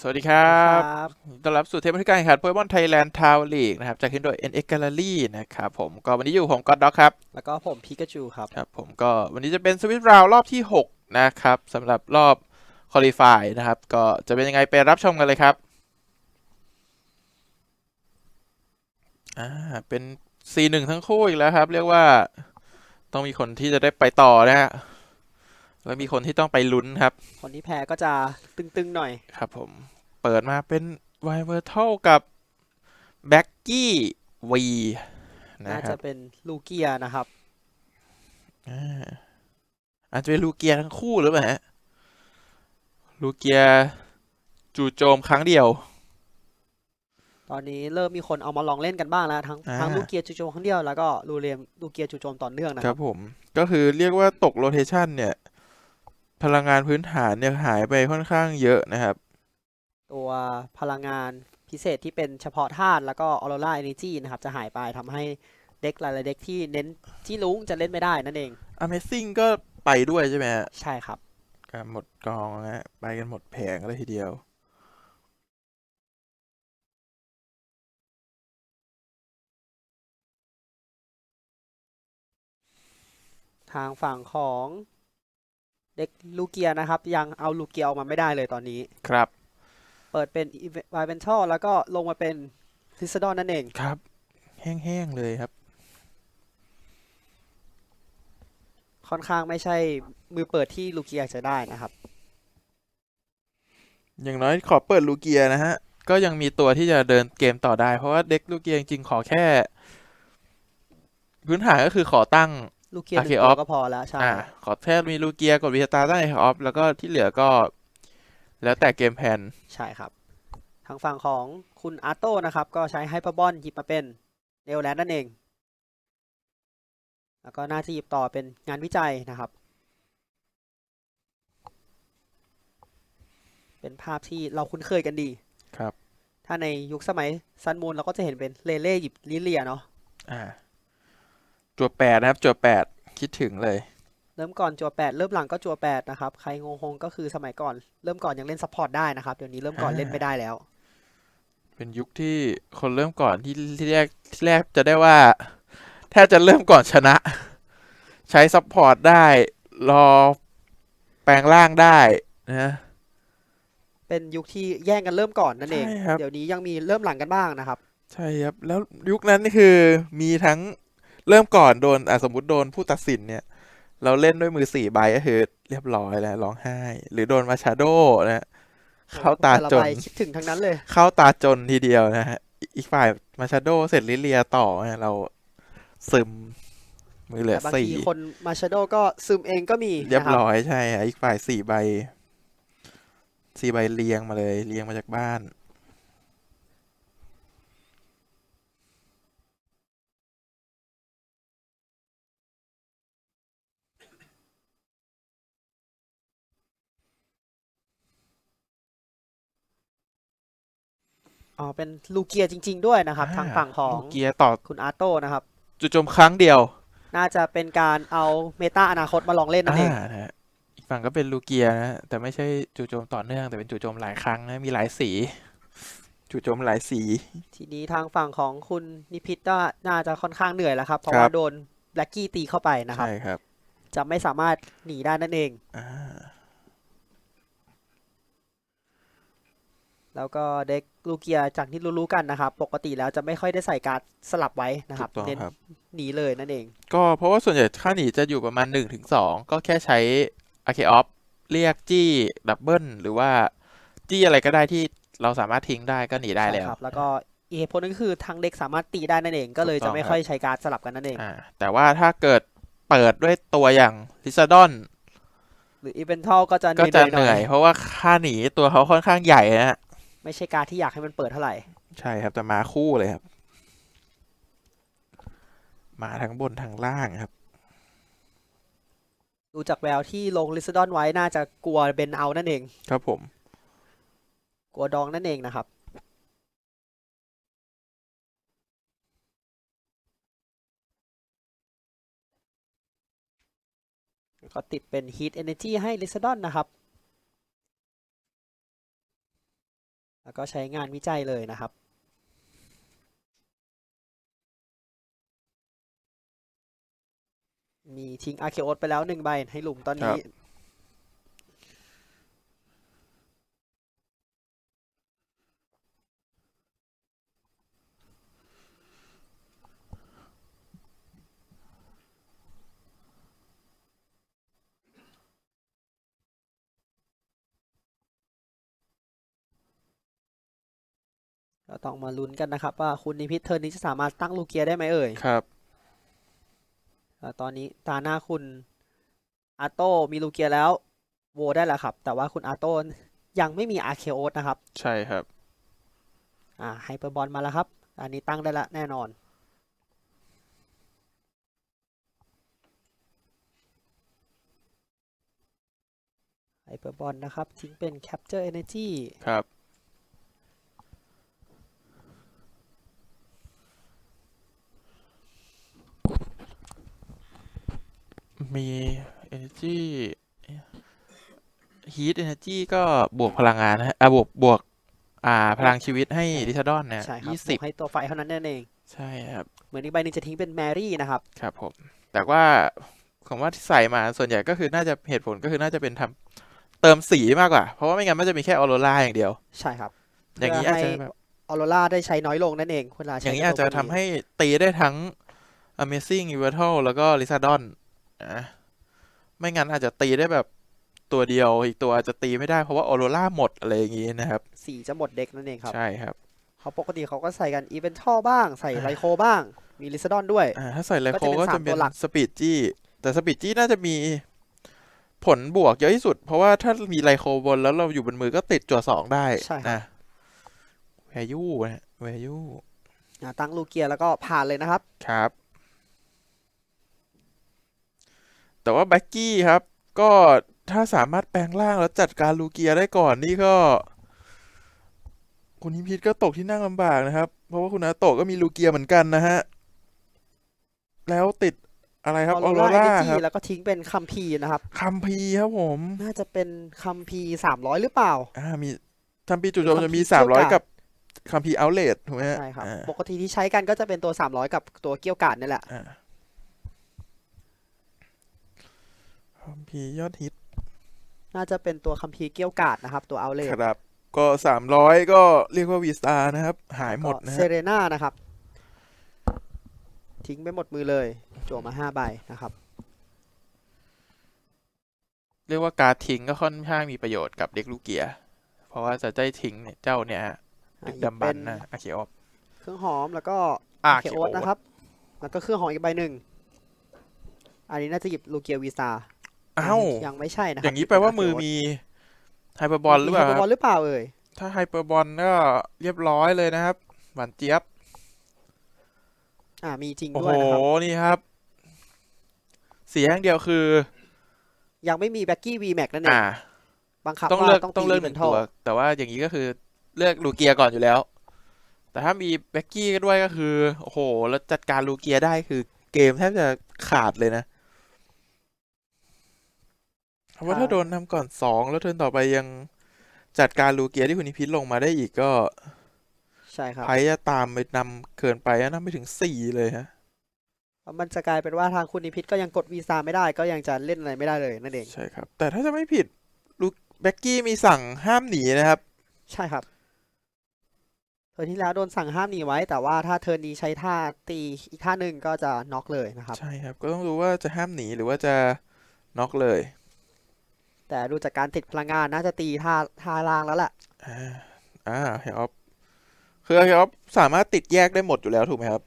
สวัสดีครับครับต้อนรับสู่เทปบันทึกการแข่งขันโปเกมอนไทยแลนด์ทาวลีกนะครับจากทีมโดย NX Gallery นะครับผมก็วันนี้อยู่ผมก็ด็อกครับ แล้วก็ผมพิกาจูครับครับ ผมก็วันนี้จะเป็นสวิตราวรอบที่ 6 นะครับสำหรับรอบคอลี่ฟายนะครับ ก็จะเป็นยังไงไปรับชมกันเลยครับอ่าเป็น C1 ทั้งคู่อีกแล้วครับ เรียกว่าต้องมีคนที่จะได้ไปต่อนะฮะ แล้วมีคนที่ต้องไปลุ้นครับ คนที่แพ้ก็จะตึงๆหน่อย ครับผม เปิดมาเป็นไวเวอร์ทัลกับแบ็กกี้วีนะน่าครัจะบเป็นลูเกียนะครับ อ่าอาจจะเป็นลูเกียทั้งคู่หรือเปล่าฮะลูเกียจู่โจมครั้งเดียว ตอนนี้เริ่มมีคนเอามาลองเล่นกันบ้างแล้ว ทั้งอ่า ทั้งลูเกียจูโจมครั้งเดียวแล้วก็ลูเรียมลูเกียจูโจมต่อเนื่องนะคครัรับบผมก็คือเรียกว่าตกโรเทชันเนี่ย พลังงานพื้นฐานเนี่ยหายไปค่อนข้างเยอะนะครับ ตัวพลังงานพิเศษที่เป็นเฉพาะธาตุแล้วก็ออโรราเอเนจีนะครับ จะหายไปทำให้เด็กหลายๆเด็กที่เน้นจี้ลุงจะเล่นไม่ได้นั่นเอง Amazing ก็ไปด้วยใช่ไหมฮะใช่ครับ การหมดกองนะฮะไปกันหมดแผงเลยทีเดียว ทางฝั่งของ เด็กลูเกียนะครับ ยังเอาลูเกียออกมาไม่ได้เลยตอนนี้ ครับ เปิดเป็นไวเวนทัลแล้วก็ลงมาเป็นซิสดอนนั่นเอง ครับ แห้งๆเลยครับ ค่อนข้างไม่ใช่มือเปิดที่ลูเกียจะได้นะครับ อย่างน้อยขอเปิดลูเกียนะฮะ ก็ยังมีตัวที่จะเดินเกมต่อได้ เพราะว่าเด็กลูเกียจริงๆขอแค่ พื้นฐานก็คือขอตั้ง ลูเกียหนึ่ง Archeops ตัวก็พอแล้วใช่อ่าขอแค่มีลูเกียกดวิสตาตั้งไอออฟแล้วก็ที่เหลือก็ แล้วแต่เกมแพลนใช่ครับ ทางฝั่งของคุณอาร์โต้นะครับ ก็ใช้ไฮเปอร์บอลหยิบมาเป็นเนลแลนด์นั่นเอง แล้วก็หน้าที่หยิบต่อเป็นงานวิจัยนะครับ เป็นภาพที่เราคุ้นเคยกันดีครับ ถ้าในยุคสมัยซันมูนเราก็จะเห็นเป็นเลเล่หยิบลิเลียเนาะอ่า จัวแปดนะครับ จัวแปดคิดถึงเลย เริ่มก่อนจัวแปดเริ่มหลังก็จัวแปดนะครับ ใครงงงๆก็คือสมัยก่อน เริ่มก่อนยังเล่นซัพพอร์ตได้นะครับ เดี๋ยวนี้เริ่มก่อนอ่าเล่นไม่ได้แล้ว เป็นยุคที่คนเริ่มก่อนที่ที่แรกที่แรกจะได้ว่าแทบจะเริ่มก่อนชนะ ใช้ซัพพอร์ตได้ รอแปลงร่างได้นะเป็นยุคที่แย่งกันเริ่มก่อนนั่นเอง ใช่ครับ เดี๋ยวนี้ยังมีเริ่มหลังกันบ้างนะครับ ใช่ครับ แล้วยุคนั้นนี่คือมีทั้ง เริ่มก่อนโดนอะสมมติโดนผู้ตัดสินเนี่ย เราเล่นด้วยมือสี่ใบก็คือเรียบร้อยแล้วร้องไห้ หรือโดนมาชาโดนะฮะเข้าตาแต่ละจนใบคิดถึงทั้งนั้นเลย เข้าตาจนทีเดียวนะฮะอีกฝ่ายมาชาโดเสร็จลิเลียต่อเนี่ยเราซึมมือเหลืแต่อบางสี่ทีคนมาชาโดก็ซึมเองก็มีเรียบนะครับร้อยใช่ฮะอีกฝ่ายสี่ใบสี่ใบเรียงมาเลยเรียงมาจากบ้าน อ๋อเป็นลูเกียจริง ๆ ด้วยนะครับอ่าทางฝั่งของลูเกียร์ต่อคุณอาร์โต้นะครับ จุดจมครั้งเดียว น่าจะเป็นการเอาเมตาอนาคตมาลองเล่นนั่นเองอ่านะฮะอีกฝั่งก็เป็นลูเกียร์นะฮะแต่ไม่ใช่จู่โจมต่อเนื่อง แต่เป็นจู่โจมหลายครั้งนะมีหลายสีจู่โจมหลายสี ทีนี้ทางฝั่งของคุณนิพิตก็น่าจะค่อนข้างเหนื่อยแล้วครับ เพราะครับว่าโดนแบล็กกี้ตีเข้าไปนะครับใช่ครับ จะไม่สามารถหนีได้นั่นเอง อ่า แล้วก็เด็กลูเกียจากที่รู้ๆกันนะครับ ปกติแล้วจะไม่ค่อยได้ใส่การ์ดสลับไว้นะคถูรับกต้องเน้นครับหนีเลยนั่นเอง ก็เพราะว่าส่วนใหญ่ค่าหนีจะอยู่ประมาณหนึ่งถึงสองก็แค่ใช้อาเคออฟเรียกจี้ดับเบิลหรือว่า จี้อะไรก็ได้ที่เราสามารถทิ้งได้ก็หนีได้ใช่แล้วครับแล้วก็อีกเหตุผลหนึงก็คือทางเด็กสามารถตีได้นั่นเอง ก็เลยถูกต้จะองไม่ครับค่อยใช้การ์ดสลับกันนั่นเองอ่าแต่ว่าถ้าเกิดเปิดด้วยตัวอย่างลิซาดอนหรืออีเวนทัลก็จะเหก็นื่อยจะๆหเหน่นื่ออยยเพราะว่าค่าหนีตัวเขาค่อนข้างใหญ่นะฮะ ไม่ใช่การ์ดที่อยากให้มันเปิดเท่าไหร่ ใช่ครับแต่มาคู่เลยครับ มาทั้งบนทั้งล่างครับ ดูจากแววที่ลงลิซดอนไว้น่าจะกลัวเบนเอานั่นเอง ครับผม กลัวดองนั่นเองนะครับก็ติดเป็น Heat Energy ให้ลิซดอนนะครับ แล้วก็ใช้งานวิจัยเลยนะครับ มีทิ้งอาร์เคโอสไปแล้วหนึ่งใบให้หลุมตอนนี้ ก็ต้องมาลุ้นกันนะครับ ว่าคุณนิพิษเทิร์นนี้จะสามารถตั้งลูเกียได้ไหมเอ่ยครับแล้วตอนนี้ตาหน้าคุณอาโต้มีลูเกียแล้วโวได้แล้วครับ แต่ว่าคุณอาโต้ยังไม่มีอาร์เคโอสนะครับ ใช่ครับ อ่าไฮเปอร์บอลมาแล้วครับ อันนี้ตั้งได้ละแน่นอน ไฮเปอร์บอลนะครับ ทิ้งเป็น Capture Energy ครับ มี energy heat energy ก็บวกพลังงานนะฮะอะบวกบวก อ่า พลังชีวิตให้ดิทาดอนเนี่ยใช่ครับยี่บสิวบกให้ตัวไฟเท่านั้นนั่นเอง ใช่ครับ เหมือนอีกใบหนึงจะทิ้งเป็นแมรี่นะครับ ครับผม แต่ว่าผมว่าที่ใส่มาส่วนใหญ่ก็คือน่าจะเหตุผลก็คือน่าจะเป็นทำเติมสีมากกว่า เพราะว่าไม่งั้นมันจะมีแค่ออโรราอย่างเดียว ใช่ครับอย่างนี้เพื่อาอจจะให้แบบออโรราได้ใช้น้อยลงนั่นเองเวลาอใช้ย่างนี้กรอาจจะตัวทำให้ตีได้ทั้ง Amazing i v e r t a l แล้วก็ l i z a d o n นะไม่งั้นอาจจะตีได้แบบตัวเดียวอีกตัวอาจจะตีไม่ได้เพราะว่าออโรราหมดอะไรอย่างนี้นะครับ สีจะหมดเด็กนั่นเองครับ ใช่ครับ เขาปกติเขาก็ใส่กันอีเวนทัลบ้าง ใส่ไลโคบ้าง มีลิซาดอนด้วย อ่าถ้าใส่ไลก็โคจะเป็นก็สามจะเป็ตันวหลักสปีดจี้แต่สปีดจี้น่าจะมีผลบวกเยอะที่สุด เพราะว่าถ้ามีไลโคบนแล้วเราอยู่บนมือก็ติดจั่วสองได้ใช่ครับนะแวยูนะแวยูอ่าตั้งลูเกียแล้วก็ผ่านเลยนะครับ ครับ แต่ว่าแบ็กกี้ครับ ก็ถ้าสามารถแปลงร่างแล้วจัดการลูเกียได้ก่อนนี่ก็ คุณนิพิษก็ตกที่นั่งลำบากนะครับ เพราะว่าคุณอาโตะก็มีลูเกียเหมือนกันนะฮะ แล้วติดอะไรครับออออโรโรราเอราเนจีครับแล้วก็ทิ้งเป็นคัมพีร์นะครับคัมพีร์ครับผม น่าจะเป็นคัมพีสามร้อยหรือเปล่า อ่ามีทัมปีจู่โจมคัมภีร์จะมีเกี่สามยวร้อยกาดกับคัมพีเอาเลทถูกไหมฮะใช่ครับอ่าปกติที่ใช้กันก็จะเป็นตัวสามร้อยกับตัวเกี้ยวกาดนี่แหละ อ่าคัม พีร์ยอดฮิตน่าจะเป็นตัวคัมพีร์เกี้ยวกาดนะครับ ตัวเอาเลครับ ก็สามร้อยก็เรียกว่าวีสตาร์นะครับ หายหมดนะเซฮะเรนานะครับ ทิ้งไปหมดมือเลยจั่วมาห้าใบนะครับ เรียกว่าการดทิ้งก็ค่อนข้างมีประโยชน์กับเด็กลูกเกียร์เพราะว่าจะได้ทิ้งเนี่ยเจ้าเนี่ยฮะดึกดำบรรพ์นะอาเคออฟเครื่องหอมแล้วก็อาเคเคโอโอสนะครับ แล้วก็เครื่องหอมอีกใบหนึ่ง อันนี้น่าจะหยิบลูเกียวีซา อ้าวยังไม่ใช่นะครับอย่างนี้แปลว่ามือมีไฮเปอร์บอลหรือเปล่ามีคไฮเปอร์บอรับลหรือเปล่าเอ่ยถ้าไฮเปอร์บอลก็เรียบร้อยเลยนะครับ หวานเจี๊ยบ อ่ามีจริงโอ้ด้โหวยนะครับนี่ครับ เสียอย่างเดียวคือ ยังไม่มีแบ็กกี้วีแม็กนั่นเองอ่าบังคับต้องว่าเลือกต้องต้องตีเลือกหเป็นึ่นงท่อตัว แต่ว่าอย่างนี้ก็คือเลือกลูเกียก่อนอยู่แล้ว แต่ถ้ามีแบ็กกี้ก็ด้วยก็คือ โอ้โห แล้วจัดการลูเกียได้คือเกมแทบจะขาดเลยนะ เพราะว่าถ้าโดนนำก่อนสองแล้วเทิร์นต่อไปยังจัดการลูเกียที่คุณนิพิษลงมาได้อีกก็ ใช่ครับไพ่จะตามไปนำเกินไปนะนำไปถึงสี่เลยฮะมันจะกลายเป็นว่าทางคุณนิพิษก็ยังกดวีซ่าไม่ได้ก็ยังจะเล่นอะไรไม่ได้เลยนั่นเองใช่ครับ แต่ถ้าจะไม่ผิดลูกแบ็กกี้มีสั่งห้ามหนีนะครับ ใช่ครับเทิร์นที่แล้วโดนสั่งห้ามหนีไว้ แต่ว่าถ้าเทิร์นนี้ใช้ท่าตีอีกท่าหนึ่งก็จะน็อกเลยนะครับ ใช่ครับ ก็ต้องดูว่าจะห้ามหนีหรือว่าจะน็อกเลย แต่ดูจากการติดพลังงานน่าจะตีท่าท่าล่างแล้วแหละอ่าอ่าเฮลอฟคือเฮลอฟสามารถติดแยกได้หมดอยู่แล้วถูกไหมครับ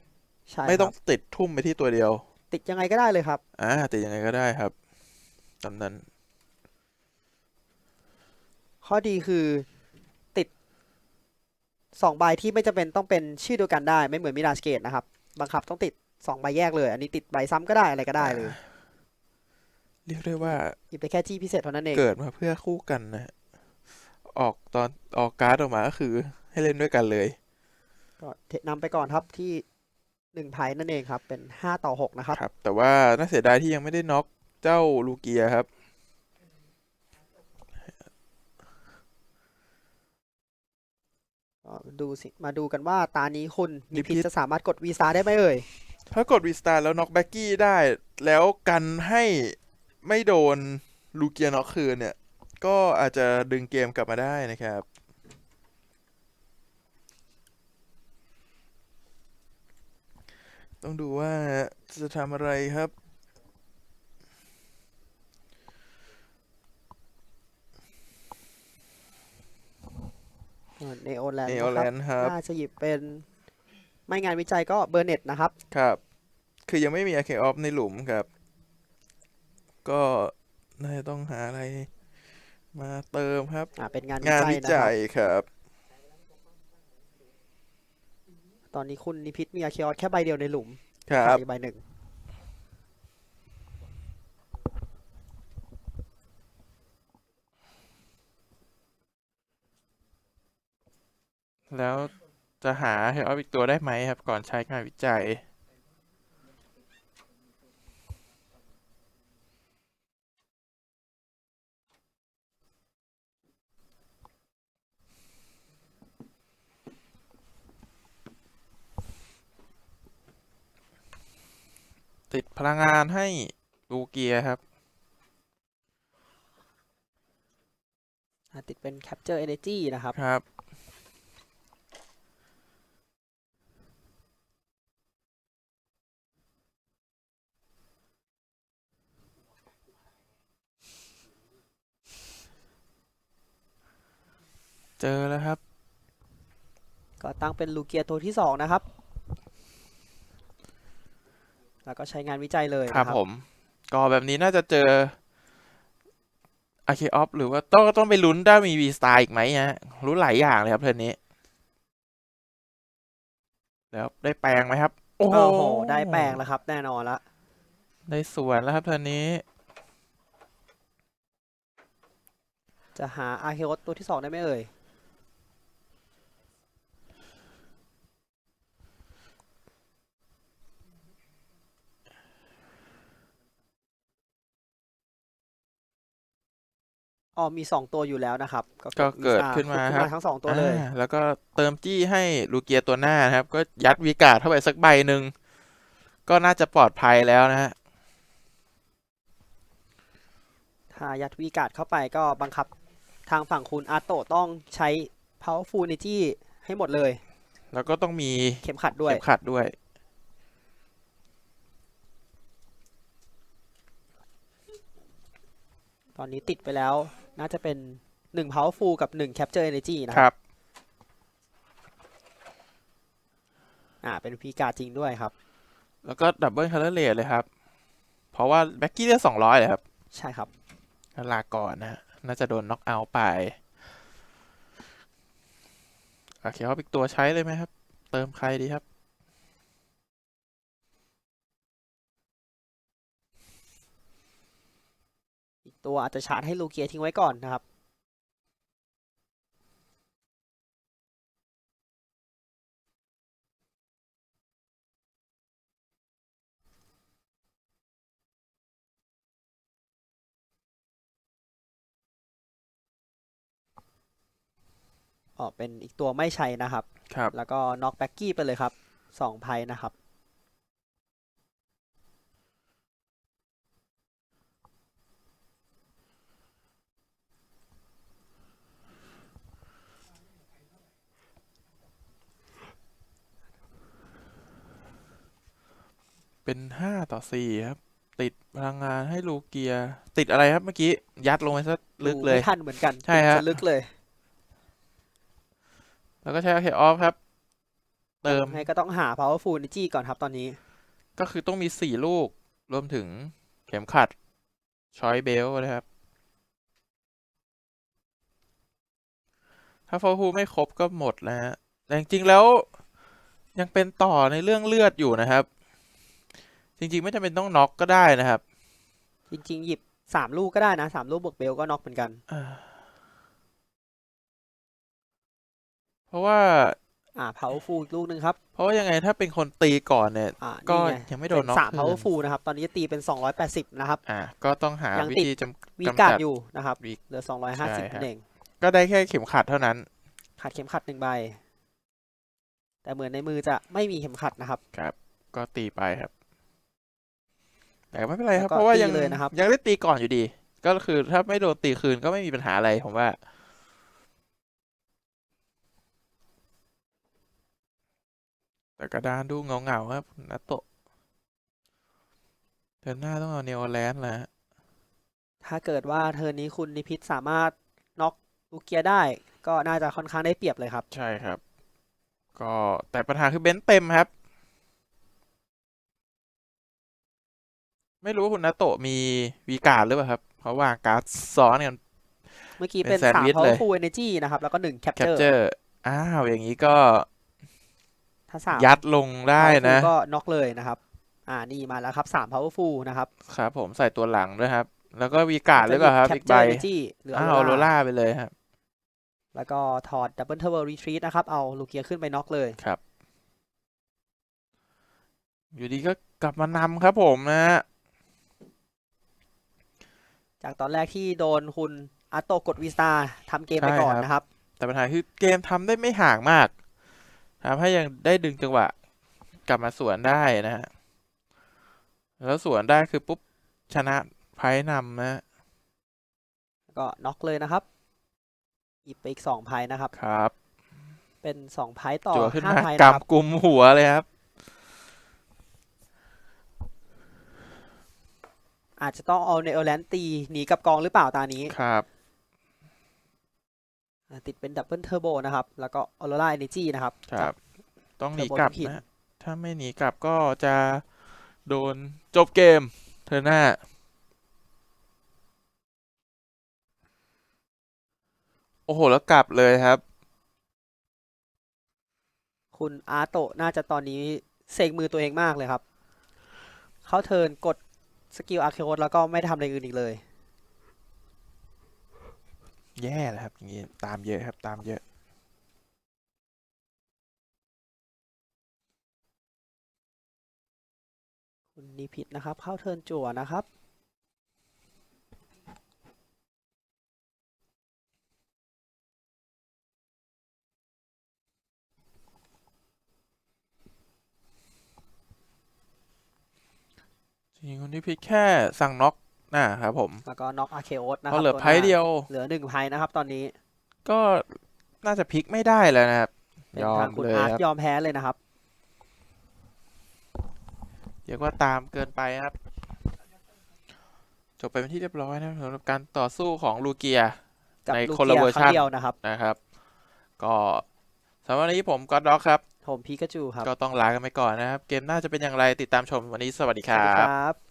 ใช่ไม่คต้รัองบติดทุ่มไปที่ตัวเดียว ติดยังไงก็ได้เลยครับอ่าติดยังไงก็ได้ครับตามนั้น ข้อดีคือติดสองใบที่ไม่จำเป็นต้องเป็นชื่อเดียวกันได้ ไม่เหมือนมิราสเกตนะครับ บังคับต้องติดสองใบแยกเลย อันนี้ติดใบซ้ำก็ได้อะไรก็ได้เลย เรียกได้ว่าหยิบได้แค่จี้พิเศษเท่านั้นเอง เกิดมาเพื่อคู่กันนะฮะออกตอนออกการ์ดออกมาก็คือให้เล่นด้วยกันเลย ก็เทนำไปก่อนครับที่หนึ่งไพ่นั่นเองครับ เป็นห้าต่อหกนะครับ ครับ แต่ว่าน่าเสียดายที่ยังไม่ได้น็อกเจ้าลูเกียครับก็ดูสิ มาดูกันว่าตานี้คุณนิพิษนิพิษจะสามารถกดวีซ่าได้ไหมเอ่ย ถ้ากดรีสตาร์แล้วน็อกแบ็กกี้ได้ แล้วกันให้ ไม่โดนลูเกียน็อกคืนเนี่ย ก็อาจจะดึงเกมกลับมาได้นะครับ ต้องดูว่าจะทำอะไรครับเนโอแลนด์เนโอแลนด์ครับน่าจะหยิบเป็นไม่งานวิจัยก็เบอร์เน็ตนะครับ ครับ คือยังไม่มี a k ออฟในหลุมครับ ก็น่าจะต้องหาอะไรมาเติมครับ อ่าเป็นงานงานวิวิจัจัยยนะครับครับ ตอนนี้คุณนิพิษมีอาเคออสแค่ใบเดียวในหลุมครับขาดอีกใบหนึ่งแล้วจะหาเฮลออฟอีกตัวได้ไหมครับ ก่อนใช้งานวิจัย พลังงานให้ลูเกียครับ อ่าติดเป็น Capture Energy นะครับ ครับ เจอแล้วครับ ก็ตั้งเป็นลูเกียตัวที่สองนะครับ แล้วก็ใช้งานวิจัยเลยครับนะผม ก็แบบนี้น่าจะเจออาเคออฟหรือว่าต้องต้องไปลุ้นได้มีวีสตาร์อีกไหมฮะรู้หลายอย่างเลยครับเทอร์นนี้ แล้วได้แปลงไหมครับโอ้โอ้โห ได้แปลงแล้วครับ แน่นอนละ ได้สวนแล้วครับเทอร์นนี้ จะหาอาเคออสตัวที่สองได้ไหมเอ่ย อ๋อมีสองตัวอยู่แล้วนะครับ ก็ดเกิดวีซ่ขึ้นมาขุดครับทั้งสองตัวเลยอ่าแล้วก็เติมจี้ให้ลูเกียตัวหน้านะครับ ก็ยัดวีการ์ดเข้าไปสักใบหนึ่ง ก็น่าจะปลอดภัยแล้วนะฮะถ้ายัดวีการ์ดเข้าไปก็บังคับทางฝั่งคุณอาโตะต้องใช้ powerful energy ให้หมดเลย แล้วก็ต้องมีเข็มขัดด้วย เข็มขัดด้วยตอนนี้ติดไปแล้ว น่าจะเป็นหนึ่ง powerful กับหนึ่ง capture energy นะคครัรับ บ อ่า เป็นพีการ์ดจริงด้วยครับ แล้วก็ดับเบิลคัลเลอร์เลเลยครับ เพราะว่าแบ็กกี้ได้สองร้อยเลยครับใช่ครับก็ลาก่อนนะฮะน่าจะโดนน็อกเอาท์ไปโอเคเอาอีกตัวใช้เลยไหมครับ เติมใครดีครับ ตัวอาจจะชาร์จให้ลูเกียทิ้งไว้ก่อนนะครับอ๋อเป็นอีกตัวไม่ใช้นะครับ ครับ แล้วก็น็อกแบ็กกี้ไปเลยครับสองไพ่นะครับ เป็นห้าต่อสี่ครับ ติดพลังงานให้ลูเกีย ติดอะไรครับเมื่อกี้ ยัดลงไปซะลึกเลยดูไม่ทันเหมือนกันใช่ฮะ จะลึกเลยแล้วก็ใช้โอเคออฟครับ เติมให้ก็ต้องหา powerful energy ก่อนครับตอนนี้ ก็คือต้องมีสี่ลูก รวมถึงเข็มขัด ชอยเบลนะครับ ถ้าฟอร์พูไม่ครบก็หมดแล้วฮะแต่จริงๆแล้วยังเป็นต่อในเรื่องเลือดอยู่นะครับ จริงๆ ไม่จำเป็นต้องน็อกก็ได้นะครับจริง ๆ หยิบสามลูกก็ได้นะสามลูกบวกเบลก็น็อกเหมือนกันอ่าเพราะว่า อ่า powerful อีกลูกหนึ่งครับ เพราะว่ายังไงถ้าเป็นคนตีก่อนเนี่ย อ่าก็นี่ไงยังไม่โดนเป็น็อกสามคืน powerful นะครับ ตอนนี้จะตีเป็นสองร้อยแปดสิบนะครับ อ่าก็ต้องหายังวิติด ธีจำวีกำการ์ดจัดอยู่นะครับ วีเหลือสองร้อยห้าสิบใช่ฮะนั่นเองก็ได้แค่เข็มขัดเท่านั้นขาดเข็มขัดหนึ่งใบ แต่เหมือนในมือจะไม่มีเข็มขัดนะครับครับก็ตีไปครับ แต่ไม่เป็นไรครับแล้วก็เพราะว่ายังตีเลยนะครับยังได้ตีก่อนอยู่ดี ก็คือถ้าไม่โดนตีคืนก็ไม่มีปัญหาอะไรผมว่าแต่กระดานดูเงาเงาๆครับนัตโตะเดินหน้าต้องเอาเนวแลนด์แหละถ้าเกิดว่าเทอร์นนี้คุณนิพิษสามารถน็อกลูเกียได้ ก็น่าจะค่อนข้างได้เปรียบเลยครับ ใช่ครับ ก็แต่ปัญหาคือเบนซ์เต็มครับ ไม่รู้ว่าคุณนัตโตะมีวีการ์ดหรือเปล่าครับ เพราะว่าการ์ดซ้อนกัน เมื่อกี้เป็เป็นนแซนด์สามวิชเลย powerful energy นะครับ แล้วก็หนึ่งแคป capture เจอร์อ้าว อย่างนี้ก็ถ้าสามยัดลงได้นะ powerful ก็น็อกเลยนะครับ อ่านี่มาแล้วครับสาม powerful นะครับ ครับผมใส่ตัวหลังด้วยครับ แล้วก็วีการ์ดหรือเปล่าครับจะหอียิกใบ capture energy หรืออ้าเอาวโรล่าไปเลยครับแล้วก็ถอด double turbo retreat นะครับ เอาลูเกียขึ้นไปน็อกเลยครับ อยู่ดีก็กลับมานำครับผมนะฮะ จากตอนแรกที่โดนคุณอาโตกดวีสตาทำเกมไปก่อนใช่ครับนะครับ แต่ปัญหาคือเกมทำได้ไม่ห่างมากทำให้ยังได้ดึงจังหวะ กลับมาสวนได้นะฮะแล้วสวนได้คือปุ๊บชนะไพ่นำนะฮะก็น็อกเลยนะครับหยิบไปอีกสองไพ่นะครับครับ เป็นสองไพ่ต่อจั่วขึ้นห้ามาไพ่กนะครับำกุมหัวเลยครับ อาจจะต้องเอาเนโอแลนตีหนีกับกองหรือเปล่าตานี้ครับอ่าติดเป็นดับเบิลเทอร์โบนะครับ แล้วก็ออโรราเอเนจีนะครับ ครับ ต้องหนีเทอร์โบกลับผิดนะ ถ้าไม่หนีกลับก็จะโดนจบเกม เธอหน้า โอ้โห แล้วกลับเลยครับ คุณอาโตะน่าจะตอนนี้เสกมือตัวเองมากเลยครับ เข้าเทิร์นกด สกิลอาร์เคโอแล้วก็ไม่ทำอะไรอื่นอีกเลย แย่แล้วครับอย่างนี้ตามเยอะครับ ตามเยอะ คุณนิพิษนะครับ เข้าเทิร์นจั่วนะครับ จริงๆคนที่พิดแค่สั่งน็อกนะครับผม แล้วก็น็อกอาร์เคโอนะคเพรับราะเหลือตัวหไพ่น้าเดียว เหลือหนึ่งไพ่นะครับ ตอนนี้ ก็น่าจะพลิกไม่ได้แล้วนะครับเป็นยอทามงคุณเลยอาร์ครับยอมแพ้เลยนะครับเรียกว่าตามเกินไปครับ จบไปเป็นที่เรียบร้อยนะครับสำหรับการต่อสู้ของลูเกียกับในลูคนละเกียเวอร์คชัรั้นงเดียวนะครับนะครับ ก็สำหรับวันนี้ผมก็ด็อกครับ ผมพีกาจูครับ ก็ต้องลากันไปก่อนนะครับ เกมหน้าจะเป็นอย่างไรติดตามชมวันนี้สวัสดีคสวัสรัดีบ ครับ